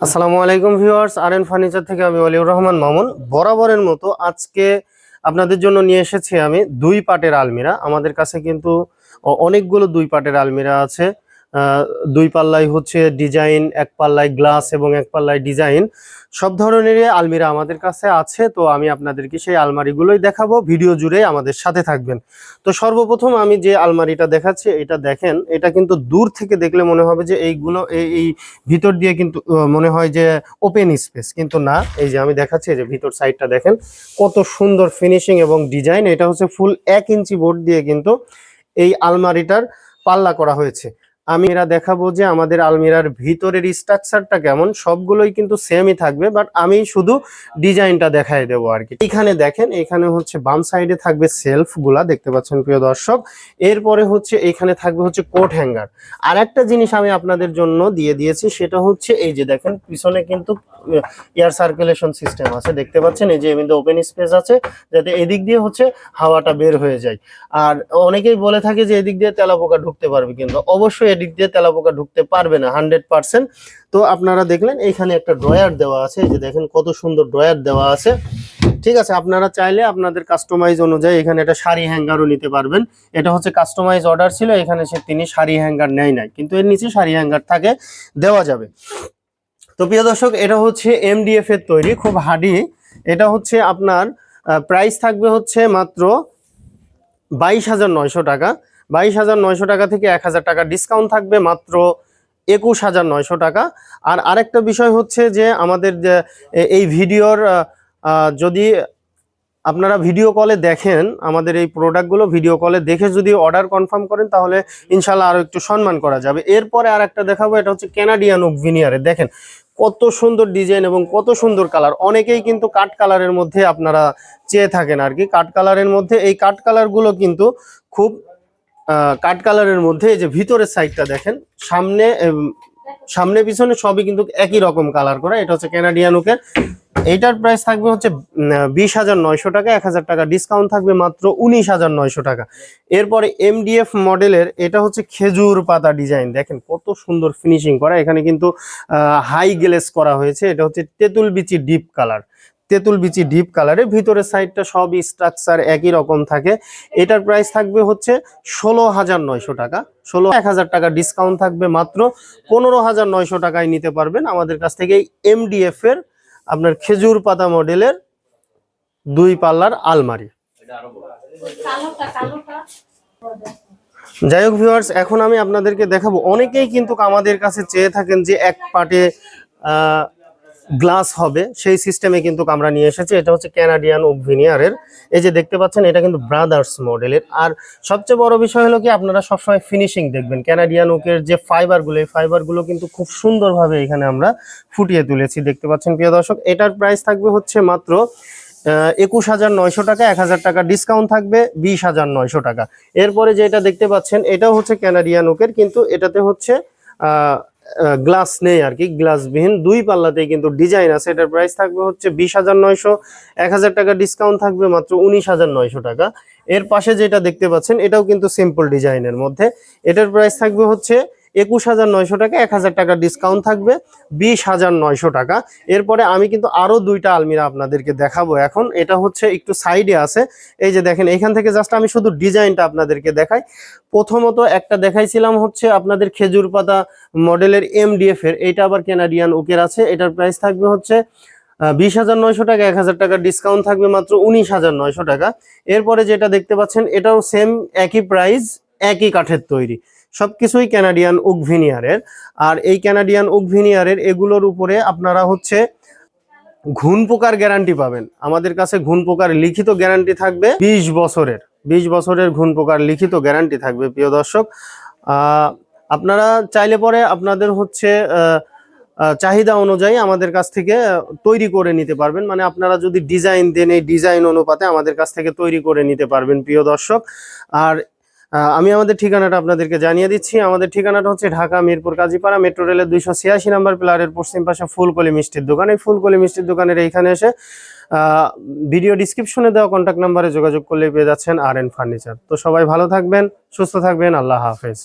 আসসালামু আলাইকুম ভিউয়ার্স আর N furniture থেকে আমি অলিউর রহমান মামুন। বরাবরের মতো আজকে আপনাদের জন্য নিয়ে এসেছি আমি দুই পাটের আলমিরা। আমাদের কাছে কিন্তু অনেকগুলো দুই পাটের আলমিরা আছে। দুই পাল্লাই হচ্ছে ডিজাইন, এক পাল্লায় গ্লাস এবং এক পাল্লায় ডিজাইন। সব ধরনেরই আলমিরা আমাদের কাছে আছে, তো আমি আপনাদেরকে সেই আলমারিগুলোই দেখাবো। ভিডিও জুড়ে আমাদের সাথে থাকবেন। তো সর্বপ্রথম আমি যে আলমারিটা দেখাচ্ছি, এটা দেখেন, এটা কিন্তু দূর থেকে দেখলে মনে হবে যে এইগুলো, এই এই ভিতর দিয়ে কিন্তু মনে হয় যে ওপেন স্পেস কিন্তু না, এই যে আমি দেখাচ্ছি যে ভিতর সাইডটা দেখেন, কত সুন্দর ফিনিশিং এবং ডিজাইন এটা হচ্ছে ফুল এক ইঞ্চি বোর্ড দিয়ে কিন্তু এই আলমারিটার পাল্লা করা হয়েছে। আমি এরা দেখাবো যে আমাদের আলমিরার ভিতরের স্ট্রাকচারটা কেমন। সবগুলোই কিন্তু সেমই থাকবে বাট আমি শুধু ডিজাইনটা দেখাই দেবো আর কি। এখানে দেখেন, এখানে হচ্ছে বাম সাইডে থাকবে সেলফগুলা দেখতে পাচ্ছেন প্রিয় দর্শক। এরপরে হচ্ছে, এখানে থাকবে হচ্ছে কোট হ্যাঙ্গার আর একটা জিনিস আমি আপনাদের জন্য দিয়ে দিয়েছি, সেটা হচ্ছে এই যে দেখেন, পিছনে কিন্তু এয়ার সার্কুলেশন সিস্টেম আছে, দেখতে পাচ্ছেন? এই যে কিন্তু ওপেন স্পেস আছে, যাতে এদিক দিয়ে হচ্ছে হাওয়াটা বের হয়ে যায়। আর অনেকেই বলে থাকে যে এদিক দিয়ে তেলাপোকা ঢুকতে পারবে কিন্তু, অবশ্যই এদিক দিয়ে তেলাপোকা ঢুকতে পারবে না হান্ড্রেড পার্সেন্ট তো আপনারা দেখলেন, এখানে একটা ড্রয়ার দেওয়া আছে যে দেখেন কত সুন্দর ড্রয়ার দেওয়া আছে। ঠিক আছে, আপনারা চাইলে আপনাদের কাস্টমাইজ অনুযায়ী এখানে একটা শাড়ি হ্যাঙ্গারও নিতে পারবেন। এটা হচ্ছে কাস্টমাইজ অর্ডার ছিল, এখানে সে তিনি শাড়ি হ্যাঙ্গার নেয় নাই। কিন্তু এর নিচে শাড়ি হ্যাঙ্গার থাকে, দেওয়া যাবে। তো প্রিয় দর্শক, এটা হচ্ছে এমডিএফ এর তৈরি, খুব হার্ডি এটা হচ্ছে আপনার প্রাইস থাকবে হচ্ছে মাত্র বাইশ হাজার নয়শো টাকা। বাইশ হাজার নয়শো টাকা থেকে এক হাজার টাকা ডিসকাউন্ট থাকবে মাত্র একুশ হাজার নয়শো টাকা। আর আরেকটা বিষয় হচ্ছে যে আমাদের এই ভিডিওর যদি আপনারা ভিডিও কলে দেখেন, আমাদের এই প্রোডাক্টগুলো ভিডিও কলে দেখে যদি অর্ডার কনফার্ম করেন, তাহলে ইনশাল্লাহ আরও একটু সম্মান করা যাবে। এরপরে আর একটা দেখাবো, এটা হচ্ছে ক্যানাডিয়ান ওক ভিনিয়ারে দেখেন, কত সুন্দর ডিজাইন এবং কত সুন্দর কালার অনেকেই কিন্তু কাঠ কালারের মধ্যে আপনারা চেয়ে থাকেন আর কি। কাঠ কালারের মধ্যে এই কাঠ কালারগুলো কিন্তু খুব কাঠ কালারের মধ্যে এই যে ভিতরের সাইডটা দেখেন, সামনে সামনে পিছনে সবই কিন্তু একই রকম কালার করা, এটা হচ্ছে ক্যানাডিয়ান ওকের এইটার প্রাইস থাকবে হচ্ছে বিশ হাজার নয়শো টাকা, এক হাজার টাকা ডিসকাউন্ট থাকবে মাত্র উনিশ হাজার নয়শো টাকা। এরপরে এমডিএফ মডেলের, এটা হচ্ছে খেজুর পাতা ডিজাইন দেখেন কত সুন্দর ফিনিশিং করা, এখানে কিন্তু হাই গ্লেস করা হয়েছে, এটা হচ্ছে তেঁতুল বিচি ডিপ কালার তেঁতুল বিচি ডিপ কালারের ভিতরের সাইডটা সবই স্ট্রাকচার একই রকম থাকে। এটার প্রাইস থাকবে হচ্ছে ষোলো হাজার নয়শো টাকা। ষোলো এক হাজার টাকা ডিসকাউন্ট থাকবে মাত্র। পনেরো হাজার নয়শো টাকায় নিতে পারবেন। আমাদের কাছ থেকে এমডিএফ এর আপনার খেজুর পাতা মডেলের দুই পাল্লার আলমারি। যাই হোক ভিউয়ার্স এখন আমি আপনাদেরকে দেখাবো। অনেকেই কিন্তু আমাদের কাছে চেয়ে থাকেন যে এক পাটে গ্লাস হবে, সেই সিস্টেমে কিন্তু আমরা নিয়ে এসেছি। এটা হচ্ছে ক্যানাডিয়ান ওক ভিনিয়ারের এই যে দেখতে পাচ্ছেন, এটা কিন্তু ব্রাদার্স মডেলের আর সবচেয়ে বড় বিষয় হলো কি, আপনারা সবসময় ফিনিশিং দেখবেন। ক্যানাডিয়ান ওকের যে ফাইবারগুলো এই ফাইবারগুলো কিন্তু খুব সুন্দরভাবে এখানে আমরা ফুটিয়ে তুলেছি। দেখতে পাচ্ছেন, প্রিয় দর্শক, এটার প্রাইস থাকবে হচ্ছে মাত্র একুশ হাজার নয়শো টাকা। এক হাজার টাকা ডিসকাউন্ট থাকবে, বিশ হাজার নয়শো টাকা। এরপরে যেটা দেখতে পাচ্ছেন, এটাও হচ্ছে ক্যানাডিয়ান ওকের কিন্তু এটাতে হচ্ছে গ্লাস নেই আর কি গ্লাসবিহীন দুই পাল্লাতেই কিন্তু ডিজাইন আছে। এটার প্রাইস থাকবে হচ্ছে বিশ হাজার নয়শো। এক হাজার টাকা ডিসকাউন্ট থাকবে মাত্র উনিশ হাজার নয়শো টাকা। এর পাশে যেটা দেখতে পাচ্ছেন, এটাও কিন্তু সিম্পল ডিজাইনের মধ্যে। এটার প্রাইস থাকবে হচ্ছে একুশ হাজার নয়শো টাকা, এক হাজার টাকা ডিসকাউন্ট থাকবে, বিশ হাজার নয়শো টাকা। এরপরে আমি কিন্তু আরও দুইটা আলমিরা আপনাদেরকে দেখাবো এখন। এটা হচ্ছে একটু সাইডে আছে। এই যে দেখেন, এখান থেকে জাস্ট আমি শুধু ডিজাইনটা আপনাদেরকে দেখাই। প্রথমত একটা দেখাইছিলাম হচ্ছে আপনাদের খেজুর পাতা মডেলের এমডিএফ এর। এটা আবার কেনাডিয়ান ওকের আছে। এটার প্রাইস থাকবে হচ্ছে বিশ হাজার নয়শো টাকা, এক হাজার টাকা ডিসকাউন্ট থাকবে মাত্র উনিশ হাজার নয়শো টাকা। এরপরে যেটা দেখতে পাচ্ছেন, এটাও সেম একই প্রাইস একই কাঠের তৈরি। সবকিছুই ক্যানাডিয়ান ওক ভিনিয়ারের আর এই ক্যানাডিয়ান ওক ভিনিয়ারের এগুলোর উপরে আপনারা হচ্ছে ঘুণ পোকার গ্যারান্টি পাবেন। আমাদের কাছে ঘুণ পোকার লিখিত গ্যারান্টি থাকবে বিশ বছরের। বিশ বছরের ঘুণ পোকার লিখিত গ্যারান্টি থাকবে, প্রিয় দর্শক। আপনারা চাইলে পরে আপনাদের হচ্ছে চাহিদা অনুযায়ী আমাদের কাছ থেকে তৈরি করে নিতে পারবেন। মানে আপনারা যদি ডিজাইন দেন, এই ডিজাইন অনুপাতে আমাদের কাছ থেকে তৈরি করে নিতে পারবেন, প্রিয় দর্শক। আর আমি আমাদের ঠিকানাটা আপনাদেরকে জানিয়ে দিচ্ছি। আমাদের ঠিকানাটা হচ্ছে ঢাকা মিরপুর কাজীপাড়া মেট্রো রেলের দুইশো ছিয়াশি নাম্বার প্লারের পশ্চিম পাশে ফুলকলি মিষ্টির দোকান। এই ফুলকলি মিষ্টির দোকানের এইখানে এসে ভিডিও ডিসক্রিপশনে দেওয়া কন্ট্যাক্ট নাম্বারে যোগাযোগ করলে পেয়ে যাচ্ছেন আর এন ফার্নিচার। তো সবাই ভালো থাকবেন, সুস্থ থাকবেন, আল্লাহ হাফেজ।